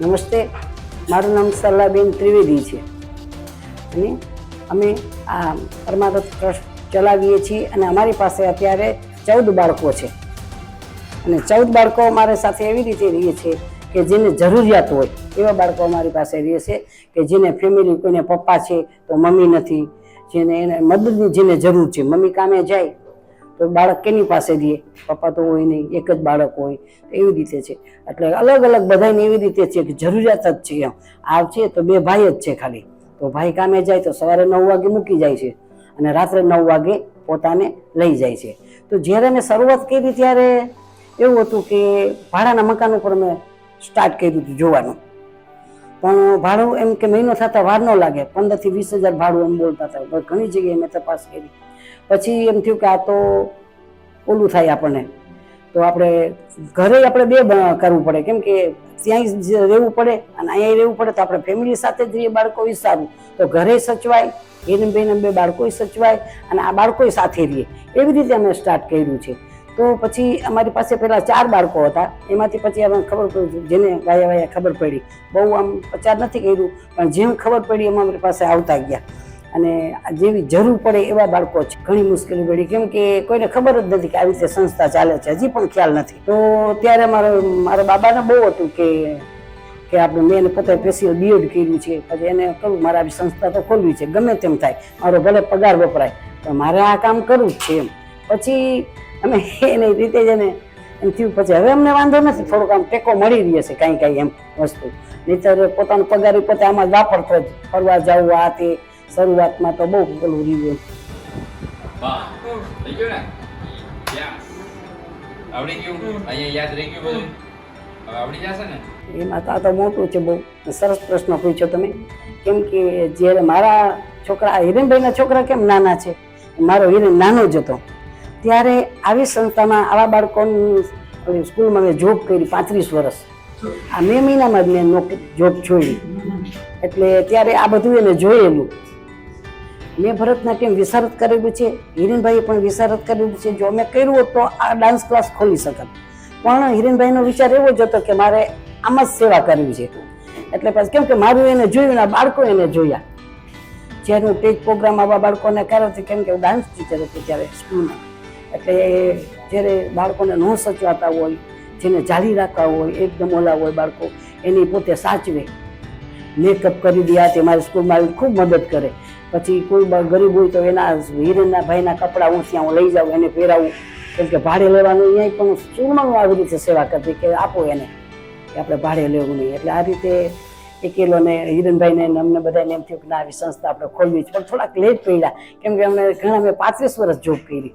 નમસ્તે. મારું નામ સરલાબેન ત્રિવેદી છે. અને અમે આ પરમાદત્ત ટ્રસ્ટ ચલાવીએ છીએ અને અમારી પાસે અત્યારે ચૌદ બાળકો છે. અને ચૌદ બાળકો અમારી સાથે એવી રીતે રહીએ છે કે જેને જરૂરિયાત હોય એવા બાળકો અમારી પાસે રહે છે કે જેને ફેમિલી કોઈને પપ્પા છે તો મમ્મી નથી, જેને એને મદદની જેને જરૂર છે, મમ્મી કામે જાય તો બાળક કેની પાસે રહીએ? પપ્પા તો હોય નહીં, એક જ બાળક હોય. એવી રીતે છે. એટલે અલગ અલગ બધાને એવી રીતે છે કે જરૂરિયાત જ છે એમ. આ છે તો બે ભાઈ જ છે ખાલી. તો ભાઈ કામે જાય તો સવારે નવ વાગે મૂકી જાય છે અને રાત્રે નવ વાગે પોતાને લઈ જાય છે. તો જ્યારે મેં શરૂઆત કરી ત્યારે એવું હતું કે ભાડાના મકાન ઉપર મેં સ્ટાર્ટ કર્યું હતું જોવાનું. પણ ભાડું એમ કે મહિનો થતા વાર ન લાગે. પંદરથી વીસ હજાર ભાડું એમ બોલતા હતા. ઘણી જગ્યાએ મેં તપાસ કરી. પછી એમ થયું કે આ તો ઓલું થાય આપણને. તો આપણે ઘરે આપણે બે કરવું પડે. કેમ કે ત્યાંય રહેવું પડે અને અહીંયા રહેવું પડે તો આપણે ફેમિલી સાથે જ રહીએ, બાળકો સારું. તો ઘરે સચવાય, એને બેને બે બાળકોય સચવાય અને આ બાળકોય સાથે રહીએ. એવી રીતે અમે સ્ટાર્ટ કર્યું છે. તો પછી અમારી પાસે પહેલાં ચાર બાળકો હતા. એમાંથી પછી અમે ખબર પડી જેને વાયા વાયા ખબર પડી. બહુ આમ પ્રચાર નથી કર્યું, પણ જેમ ખબર પડી એમ અમારી પાસે આવતા ગયા. અને જેવી જરૂર પડે એવા બાળકો છે ઘણી મુશ્કેલી પડી. કેમ કે કોઈને ખબર જ નથી કે આવી રીતે સંસ્થા ચાલે છે. હજી પણ ખ્યાલ નથી. તો ત્યારે મારો, મારા બાબાને બહુ હતું કે કે આપણે મેં એને પોતે સ્પેશિયલ બીએડ કર્યું છે. પછી એને કહ્યું મારે આવી સંસ્થા તો ખોલવી છે. ગમે તેમ થાય. મારો ભલે પગાર વપરાય, પણ મારે આ કામ કરવું જ છે એમ. પછી અમે એની રીતે જ એને, એમ થયું. પછી હવે અમને વાંધો નથી. થોડુંક આમ ટેકો મળી રહી છે કાંઈ કાંઈ એમ વસ્તુ. નહીતર પોતાનો પગાર પોતે આમાં વાપરતો જ ફરવા જવું આ તે. શરૂઆતમાં તો બહુ પેલું રહ્યું વાહ થઈ ગયું ને? આવડી ગયું? અહીંયા યાદ રહી ગયું બધું? આવડી જશે ને? એમાં તો આ તો મોટું છે બહુ સરસ પ્રશ્ન પૂછ્યો તમે. કેમ કે જ્યારે મારા છોકરા હિરેનભાઈના છોકરા કેમ નાના છે? મારો હિરેન નાનો જ હતો. ત્યારે આવી સંસ્થામાં આવા બાળકોની સ્કૂલમાં મેં જોબ કરી પાંત્રીસ વર્ષ. આ મે મહિનામાં જ મેં નોકરી જોબ છોડી. એટલે ત્યારે આ બધું એને જોયેલું. મેં ભરતનાટ્યમ વિશારત કરેલું છે? હિરેનભાઈએ પણ વિશારત કરેલું છે. જો મેં કર્યું હોત તો આ ડાન્સ ક્લાસ ખોલી શકત. પણ હિરેનભાઈનો વિચાર એવો જ હતો કે મારે આમાં જ સેવા કરવી છે. એટલે પછી કેમ કે મારું એને જોયું ને બાળકો એને જોયા. જ્યારે હું સ્ટેજ પ્રોગ્રામ આવા બાળકોને કર્યો હતો કેમ કે હું ડાન્સ ટીચર હતી ત્યારે સ્કૂલમાં એટલે જ્યારે બાળકોને ન સચવાતા હોય, જેને જાળી રાખતા હોય, એકદમ ઓલા હોય બાળકો, એની પોતે સાચવે. મેકઅપ કરી દે તે મારી સ્કૂલમાં આવી ખૂબ મદદ કરે. પછી કોઈ ગરીબ હોય તો એના હિરેનના ભાઈના કપડાં હું ત્યાં હું લઈ જાઉં, એને પહેરાવું. કેમ કે ભાડે લેવાનું અહીંયા પણ હું આવી રીતે સેવા કરતી કે આપો એને, કે આપણે ભાડે લેવું નહીં. એટલે આ રીતે એકેલોને હિરણભાઈને અમને બધાને એમ થયું કે ના, આવી સંસ્થા આપણે ખોલવી છે. પણ થોડાક લેટ પડ્યા. કેમ કે અમને ઘણા મેં પાંત્રીસ વર્ષ જોબ કરી.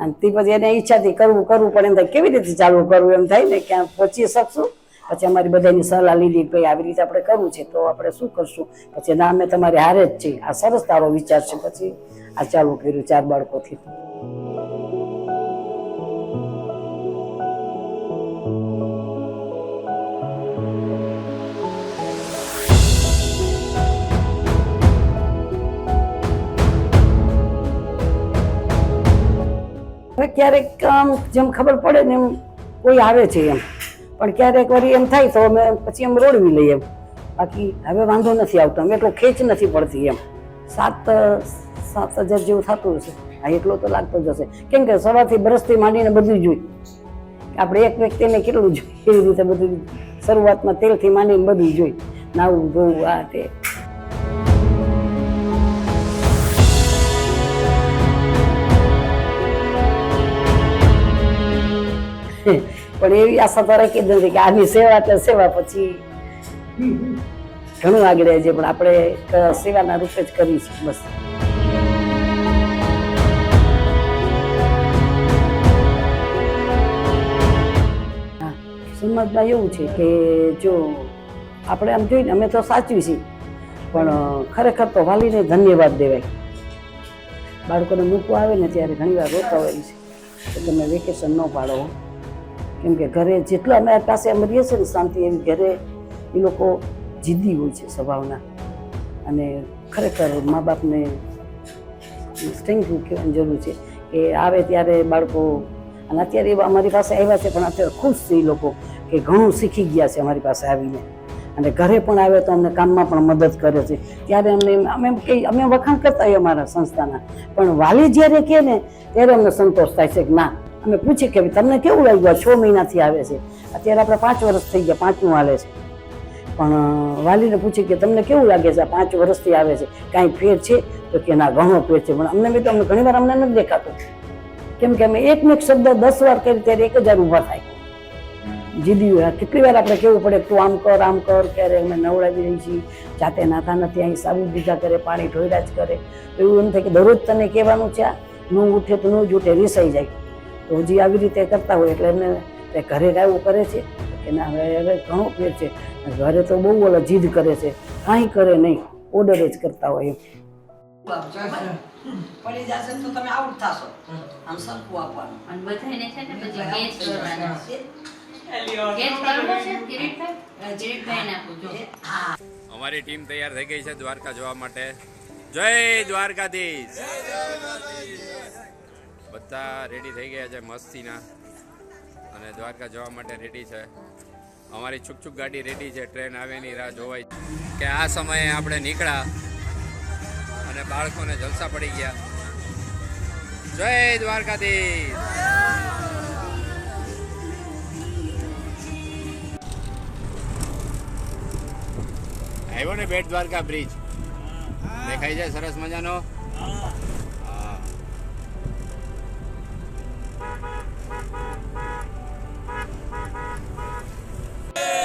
અને તે પછી એને ઈચ્છાથી કરવું કરવું પણ એમ થાય, કેવી રીતે ચાલુ કરવું એમ થાય ને, ક્યાં પહોંચી શકશું? પછી અમારી બધાની સલાહ લીધી ભાઈ, આવી રીતે આપણે કરવું છે, તો આપણે શું કરશું? પછી ના, અમે તમારી હારે જ છીએ. આ સરસ તારો વિચાર છે. પછી આ ચાલુ કર્યું ચાર બાળકોથી. ક્યારેક આમ જેમ ખબર પડે ને એમ કોઈ આવે છે એમ. પણ ક્યારેક વળી એમ થાય તો અમે પછી એમ રોડવી લઈએ એમ. બાકી હવે વાંધો નથી આવતો, અમે એટલો ખેંચ નથી પડતી એમ. સાત સાત હજાર જેવું થતું હશે. હા એટલો તો લાગતો જ હશે. કેમ કે સવારથી બ્રશથી માંડીને બધું જોઈ. આપણે એક વ્યક્તિને કેટલું જોઈએ એવી રીતે બધું. શરૂઆતમાં તેલથી માંડીને બધું જોઈ. નાવું, ધોવું, આ તે. પણ એવી આશા તો રાખી જ નથી કે આની સેવા એટલે સેવા પછી ઘણું આગળ છે પણ આપણે સેવાના રૂપે જ કરીશું બસ. સમાજમાં એવું છે કે જો આપણે આમ જોઈને અમે તો સાચવી છીએ, પણ ખરેખર તો વાલીને ધન્યવાદ દેવાય. બાળકોને મૂકવા આવે ને ત્યારે ઘણી વાર રોતા હોય છે તમે વેકેશન ન પાડો. કેમ કે ઘરે જેટલા અમારી પાસે અમે રહીએ છીએ ને શાંતિ એવી ઘરે એ લોકો જીદી હોય છે સ્વભાવના. અને ખરેખર મા બાપને થેન્ક યુ કહેવાની જરૂર છે કે આવે ત્યારે બાળકો, અને અત્યારે એવા અમારી પાસે આવ્યા છે, પણ અત્યારે ખુશ છે એ લોકો કે ઘણું શીખી ગયા છે અમારી પાસે આવીને. અને ઘરે પણ આવે તો અમને કામમાં પણ મદદ કરે છે. ત્યારે અમને અમે અમે વખાણ કરતા હોઈએ અમારા સંસ્થાના. પણ વાલી જ્યારે કહે ને, ત્યારે અમને સંતોષ થાય છે કે ના અમે પૂછીએ કે તમને કેવું લાગ્યું? છ મહિનાથી આવે છે. અત્યારે આપણે પાંચ વર્ષ થઈ ગયા, પાંચમું હાલે છે. પણ વાલીને પૂછી કે તમને કેવું લાગે છે? આ પાંચ વર્ષથી આવે છે. કાંઈ ફેર છે? તો કે ના, ઘણો ફેર છે. પણ અમને તો અમને ઘણી વાર અમને નથી દેખાતું. કેમ કે અમે એકનો એક શબ્દ દસ વાર કરી ત્યારે એક હજાર ઊભા થાય. જીદી. કેટલી વાર આપણે કેવું પડે? તું આમ કર આમ કર, ક્યારે અમે નવડાવી રહી છીએ? જાતે નાતા નથી, અહીં સાબુ બીજા કરે પાણી ઢોયરા જ કરે. એવું એમ થાય કે દરરોજ તને કહેવાનું છે, આ? ન ઉઠે તો ન જ ઉઠે, રિસાઈ જાય. તો હજી આવી રીતે કરતા હોય એટલે એમને તે ઘરે આવું કરે છે. કે ના હવે હવે ઘણો ફેર છે. ઘરે તો બહુ ઓલા જીદ કરે છે. કાંઈ કરે નહીં. ઓર્ડર જ કરતા હોય એમ. પડી જશે તો તમે આઉટ થશો. આમ સરખું આપવાનું. અને બધાયને છે ને પછી કેચ કરવાના. છે કિરીટભાઈ? કિરીટભાઈને આપું જો. અમારી ટીમ તૈયાર થઈ ગઈ છે દ્વારકા જવા માટે. જય દ્વારકાધીશ. બધા રેડી થઈ ગયા છે મસ્તીના. અને દ્વારકા જવા માટે રેડી છે. અમારી છુક છુક ગાડી રેડી છે. ટ્રેન આવેની રાહ જોવાય કે આ સમયે આપણે નીકળ્યા અને બાળકોને જલસા પડી ગયા. જય દ્વારકાથી આવ્યો ને બેટ દ્વારકા બ્રિજ દેખાય છે સરસ મજાનો?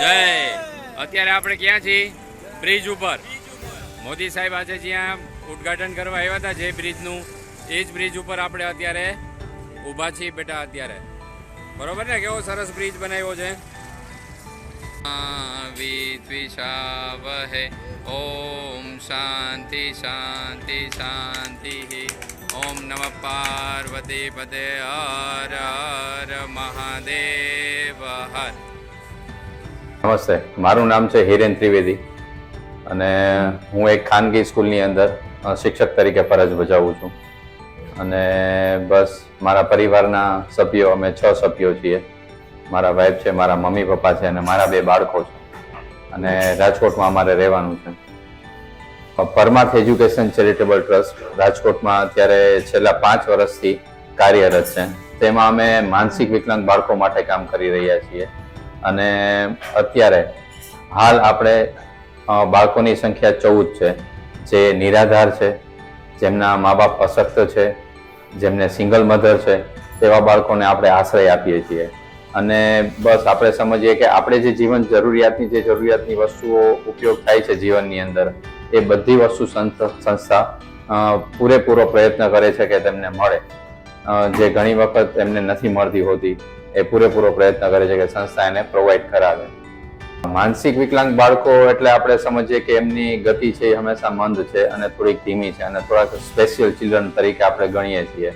જય. અત્યારે આપણે ક્યાં છીએ? બ્રિજ ઉપર. મોદી સાહેબ આજે જ્યાં ઉદ્ઘાટન કરવા આવ્યા હતા જે બ્રિજનું, એ જ બ્રિજ ઉપર આપણે અત્યારે ઊભા છીએ બેટા અત્યારે. બરોબર ને? કેવો સરસ બ્રિજ બનાવ્યો છે. વિદ્વિષાવહે ઓમ શાંતિ શાંતિ શાંતિ ઓમ નમ પાર્વતી, પદે હર હર મહાદેવ હર. નમસ્તે. મારું નામ છે હિરેન ત્રિવેદી અને હું એક ખાનગી સ્કૂલની અંદર શિક્ષક તરીકે ફરજ બજાવું છું. અને બસ મારા પરિવારના સભ્યો, અમે છ સભ્યો છીએ. મારા વાઈફ છે, મારા મમ્મી પપ્પા છે અને મારા બે બાળકો છે. અને રાજકોટમાં અમારે રહેવાનું છે. પરમાર્થ એજ્યુકેશન ચેરિટેબલ ટ્રસ્ટ રાજકોટમાં અત્યારે છેલ્લા પાંચ વર્ષથી કાર્યરત છે. તેમાં અમે માનસિક વિકલાંગ બાળકો માટે કામ કરી રહ્યા છીએ. અને અત્યારે હાલ આપણે બાળકોની સંખ્યા ચૌદ છે, જે નિરાધાર છે, જેમના મા બાપ અશક્ત છે, જેમને સિંગલ મધર છે, તેવા બાળકોને આપણે આશ્રય આપીએ છીએ. અને બસ આપણે સમજીએ કે આપણે જે જીવન જરૂરિયાતની, જે જરૂરિયાતની વસ્તુઓ ઉપયોગ થાય છે જીવનની અંદર, એ બધી વસ્તુ સંસ્થા પૂરેપૂરો પ્રયત્ન કરે છે કે તેમને મળે. જે ઘણી વખત એમને નથી મળતી હોતી. એ પૂરેપૂરો પ્રયત્ન કરે છે કે સંસ્થા એને પ્રોવાઈડ કરાવે. માનસિક વિકલાંગ બાળકો એટલે આપણે સમજીએ કે એમની ગતિ છે એ હંમેશા મંદ છે અને થોડીક ધીમી છે અને થોડાક સ્પેશિયલ ચિલ્ડ્રન તરીકે આપણે ગણીએ છીએ.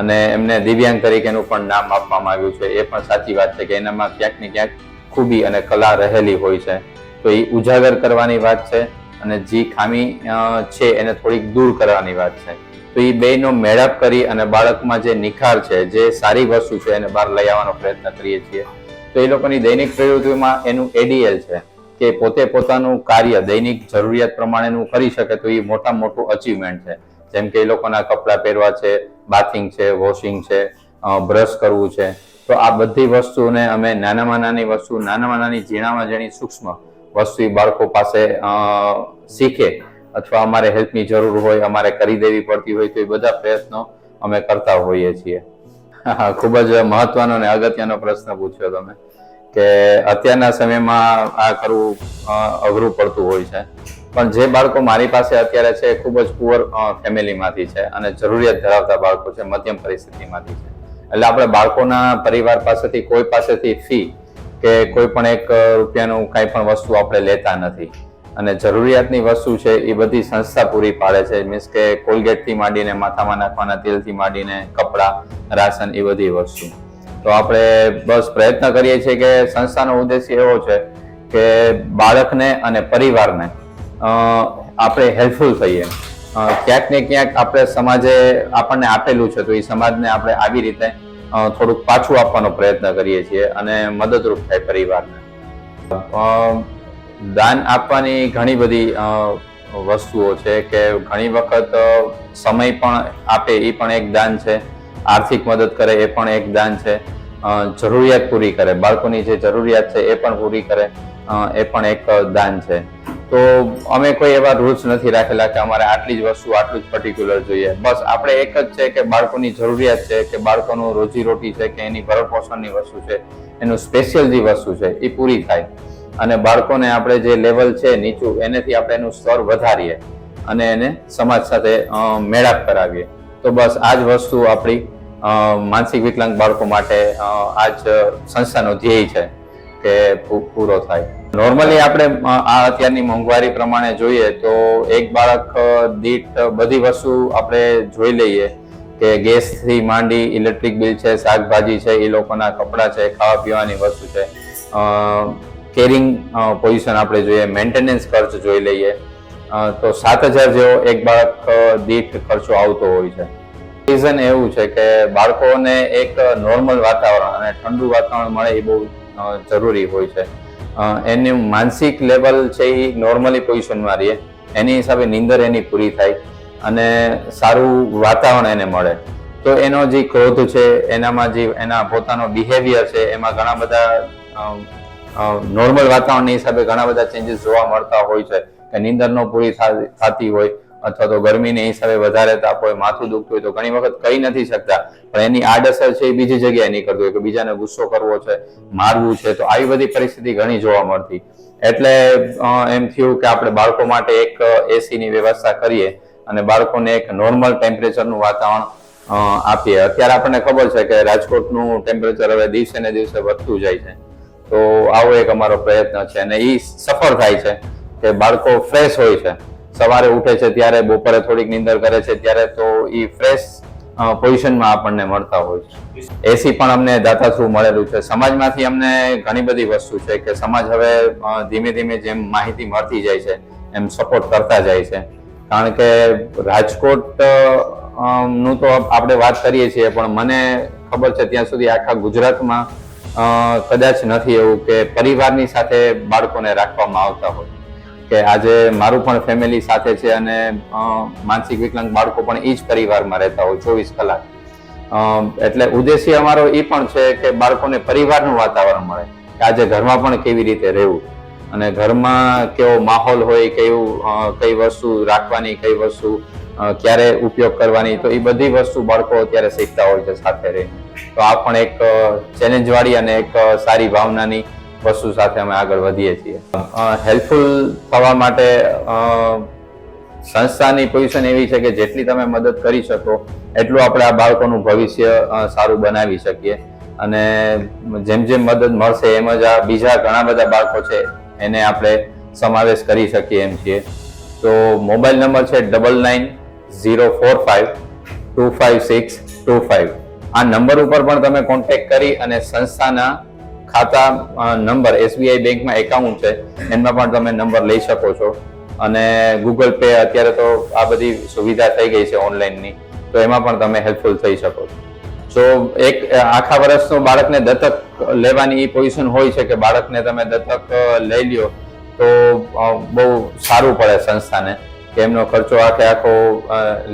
અને એમને દિવ્યાંગ તરીકેનું પણ નામ આપવામાં આવ્યું છે. એ પણ સાચી વાત છે કે એનામાં ક્યાંક ને ક્યાંક ખૂબી અને કલા રહેલી હોય છે. તો એ ઉજાગર કરવાની વાત છે અને જે ખામી છે એને થોડીક દૂર કરવાની વાત છે. તો એ બેનો મેળાપ કરી અને બાળકમાં જે નિખાર છે, જે સારી વસ્તુ છે, એને બહાર લઈ આવવાનો પ્રયત્ન કરીએ છીએ. તો એ લોકોની દૈનિક પ્રવૃત્તિમાં એનું એડીએલ છે, કે પોતે પોતાનું કાર્ય, દૈનિક જરૂરિયાત પ્રમાણેનું કરી શકે તો એ મોટા મોટું અચીવમેન્ટ છે. જેમ કે એ લોકોના કપડાં પહેરવા છે બાથિંગ છે વોશિંગ છે બ્રશ કરવું છે. તો આ બધી વસ્તુને અમે નાનામાં નાની વસ્તુ, નાનામાં નાની ઝીણામાં ઝીણી સૂક્ષ્મ વસ્તુ બાળકો પાસે શીખે. અથવા અમારે હેલ્પની જરૂર હોય, અમારે કરી દેવી પડતી હોય, તો એ બધા પ્રયત્નો અમે કરતા હોઈએ છીએ. ખૂબ જ મહત્વનો અને અગત્યનો પ્રશ્ન પૂછ્યો તમે કે અત્યારના સમયમાં આ કરવું અઘરું પડતું હોય છે. પણ જે બાળકો મારી પાસે અત્યારે છે, એ ખૂબ જ પુઅર ફેમિલીમાંથી છે અને જરૂરિયાત ધરાવતા બાળકો છે, મધ્યમ પરિસ્થિતિમાંથી છે. એટલે આપણે બાળકોના પરિવાર પાસેથી, કોઈ પાસેથી ફી કે કોઈ પણ એક રૂપિયાનું કાંઈ પણ વસ્તુ આપણે લેતા નથી. અને જરૂરિયાતની વસ્તુ છે એ બધી સંસ્થા પૂરી પાડે છે. મીન્સ કે કોલગેટથી માંડીને માથામાં નાખવાના, તેલથી માંડીને કપડાં, રાશન એ બધી વસ્તુ. તો આપણે બસ પ્રયત્ન કરીએ છીએ કે સંસ્થાનો ઉદ્દેશ્ય એવો છે કે બાળકને અને પરિવારને આપણે હેલ્પફુલ થઈએ. ક્યાંક ને ક્યાંક આપણે સમાજે આપણને આપેલું છે, તો એ સમાજને આપણે આવી રીતે થોડુંક પાછું આપવાનો પ્રયત્ન કરીએ છીએ અને મદદરૂપ થાય પરિવારને. દાન આપવાની ઘણી બધી વસ્તુઓ છે કે ઘણી વખત સમય પણ આપે એ પણ એક દાન છે. આર્થિક મદદ કરે એ પણ એક દાન છે. જરૂરિયાત પૂરી કરે. બાળકોની જે જરૂરિયાત છે એ પણ પૂરી કરે. એ પણ એક દાન છે. તો અમે કોઈ એવા રૂલ્સ નથી રાખેલા કે અમારે આટલી જ વસ્તુ, આટલું જ પર્ટિક્યુલર જોઈએ. બસ આપણે એક જ છે કે બાળકોની જરૂરિયાત છે કે બાળકોનું રોજીરોટી છે કે એની ભરણપોષણની વસ્તુ છે, એનું સ્પેશિયલ જે વસ્તુ છે, એ પૂરી થાય. અને બાળકોને આપણે જે લેવલ છે નીચું, એનેથી આપણે એનું સ્તર વધારીએ અને એને સમાજ સાથે મેળાપ કરાવીએ. તો બસ આ જ વસ્તુ આપણી માનસિક વિકલાંગ બાળકો માટે આ જ સંસ્થાનો ધ્યેય છે કે પૂરો થાય. નોર્મલી આપણે આ અત્યારની મોંઘવારી પ્રમાણે જોઈએ તો એક બાળક દીઠ બધી વસ્તુ આપણે જોઈ લઈએ કે ગેસથી માંડી ઇલેક્ટ્રિક બિલ છે, શાકભાજી છે, એ લોકોના કપડાં છે ખાવા પીવાની વસ્તુ છે કેરિંગ પોઝિશન આપણે જોઈએ મેન્ટેનન્સ ખર્ચ જોઈ લઈએ. તો સાત હજાર જેવો એક બાળક દીઠ ખર્ચો આવતો હોય છે. રીઝન એવું છે કે બાળકોને એક નોર્મલ વાતાવરણ અને ઠંડુ વાતાવરણ મળે એ બહુ જરૂરી હોય છે. એનું માનસિક લેવલ છે એ નોર્મલી પોઝિશનમાં રહીએ એની હિસાબે નીંદર એની પૂરી થાય અને સારું વાતાવરણ એને મળે. તો એનો જે ક્રોધ છે, એનામાં જે, એના પોતાનો બિહેવિયર છે, એમાં ઘણા બધા નોર્મલ વાતાવરણ હિસાબે ઘણા બધા ચેન્જીસ જોવા મળતા હોય છે. કે નીંદર ન પૂરી થતી હોય અથવા તો ગરમીને હિસાબે વધારે તાપ હોય, માથું દુખતું હોય તો ઘણી વખત કહી નથી શકતા. પણ એની આડઅસર છે એ બીજી જગ્યાએ નીકળતું હોય કે બીજાને ગુસ્સો કરવો છે, મારવું છે, તો આવી બધી પરિસ્થિતિ ઘણી જોવા મળતી. એટલે એમ થયું કે આપણે બાળકો માટે એક એસી ની વ્યવસ્થા કરીએ અને બાળકોને એક નોર્મલ ટેમ્પરેચરનું વાતાવરણ આપીએ. અત્યારે આપણને ખબર છે કે રાજકોટનું ટેમ્પરેચર હવે દિવસે ને દિવસે વધતું જાય છે. તો આવો એક અમારો પ્રયત્ન છે અને એ સફળ થાય છે કે બાળકો ફ્રેશ હોય છે. સવારે ઉઠે છે ત્યારે બપોરે થોડીક નિંદર કરે છે ત્યારે તો એ ફ્રેશ પોઝિશનમાં આપણને મળતા હોય છે. એસી પણ અમને દાતા થ્રુ મળેલું છે. સમાજમાંથી અમને ઘણી બધી વસ્તુ છે કે સમાજ હવે ધીમે ધીમે જેમ માહિતી મળતી જાય છે, એમ સપોર્ટ કરતા જાય છે. કારણ કે રાજકોટનું તો આપણે વાત કરીએ છીએ, પણ મને ખબર છે ત્યાં સુધી આખા ગુજરાતમાં કદાચ નથી એવું કે પરિવારની સાથે બાળકોને રાખવામાં આવતા હોય. કે આજે મારું પણ ફેમિલી સાથે છે અને માનસિક વિકલાંગ બાળકો પણ એ જ પરિવારમાં રહેતા હોય, ચોવીસ કલાક. એટલે ઉદ્દેશ્ય અમારો એ પણ છે કે બાળકોને પરિવારનું વાતાવરણ મળે, કે આજે ઘરમાં પણ કેવી રીતે રહેવું. અને ઘરમાં કેવો માહોલ હોય, કેવું કઈ વસ્તુ રાખવાની, કઈ વસ્તુ ક્યારે ઉપયોગ કરવાની, તો એ બધી વસ્તુ બાળકો અત્યારે શીખતા હોય છે સાથે રહીને. તો આ પણ એક ચેલેન્જ વાળી અને એક સારી ભાવનાની વસ્તુ સાથે અમે આગળ વધીએ છીએ. હેલ્પફુલ થવા માટે સંસ્થાની પોઝિશન એવી છે કે જેટલી તમે મદદ કરી શકો, એટલું આપણે આ બાળકોનું ભવિષ્ય સારું બનાવી શકીએ. અને જેમ જેમ મદદ મળશે એમ જ આ બીજા ઘણા બધા બાળકો છે, એને આપણે સમાવેશ કરી શકીએ એમ છીએ. તો મોબાઈલ નંબર છે double nine zero four five two five six two five આ નંબર ઉપર પણ તમે કોન્ટેક્ટ કરી અને સંસ્થાના ખાતા નંબર એસબીઆઈ બેંકમાં એકાઉન્ટ છે, એમાં પણ તમે નંબર લઈ શકો છો. અને ગૂગલ પે અત્યારે તો આ બધી સુવિધા થઈ ગઈ છે ઓનલાઈનની તો એમાં પણ તમે હેલ્પફુલ થઈ શકો છો. તો એક આખા વર્ષનું બાળકને દત્તક લેવાની એ પોઝિશન હોય છે કે બાળકને તમે દત્તક લઈ લ્યો, તો બહુ સારું પડે સંસ્થાને. કે એમનો ખર્ચો આખે આખો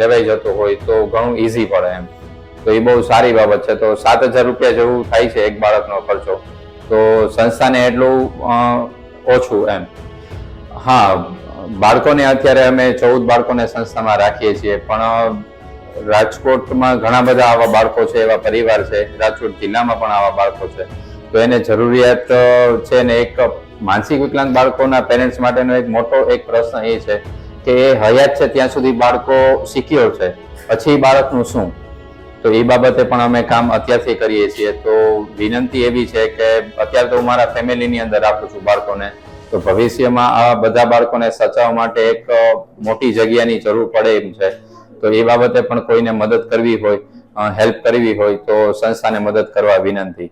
લેવાઈ જતો હોય તો ઘણું ઈઝી પડે એમ. તો એ બહુ સારી બાબત છે. તો સાત હજાર રૂપિયા જેવું થાય છે એક બાળકનો ખર્ચો. તો સંસ્થાને એટલું ઓછું એમ. હા, બાળકોને અત્યારે અમે ચૌદ બાળકોને સંસ્થામાં રાખીએ છીએ. પણ રાજકોટમાં ઘણા બધા આવા બાળકો છે, એવા પરિવાર છે. રાજકોટ જિલ્લામાં પણ આવા બાળકો છે. તો એને જરૂરિયાત છે ને એક માનસિક વિકલાંગ બાળકોના પેરેન્ટ્સ માટેનો એક મોટો એક પ્રશ્ન એ છે કે હયાત છે ત્યાં સુધી બાળકો સિક્યોર છે. પછી બાળકનું શું? તો એ બાબતે પણ અમે કામ અત્યારથી કરીએ છીએ. તો વિનંતી એવી છે કે અત્યારે તો હું મારા ફેમિલીની અંદર રાખું છું બાળકોને. તો ભવિષ્યમાં આ બધા બાળકોને સચાવવા માટે એક મોટી જગ્યાની જરૂર પડે એમ છે. તો એ બાબતે પણ કોઈને મદદ કરવી હોય હેલ્પ કરવી હોય તો સંસ્થાને મદદ કરવા વિનંતી.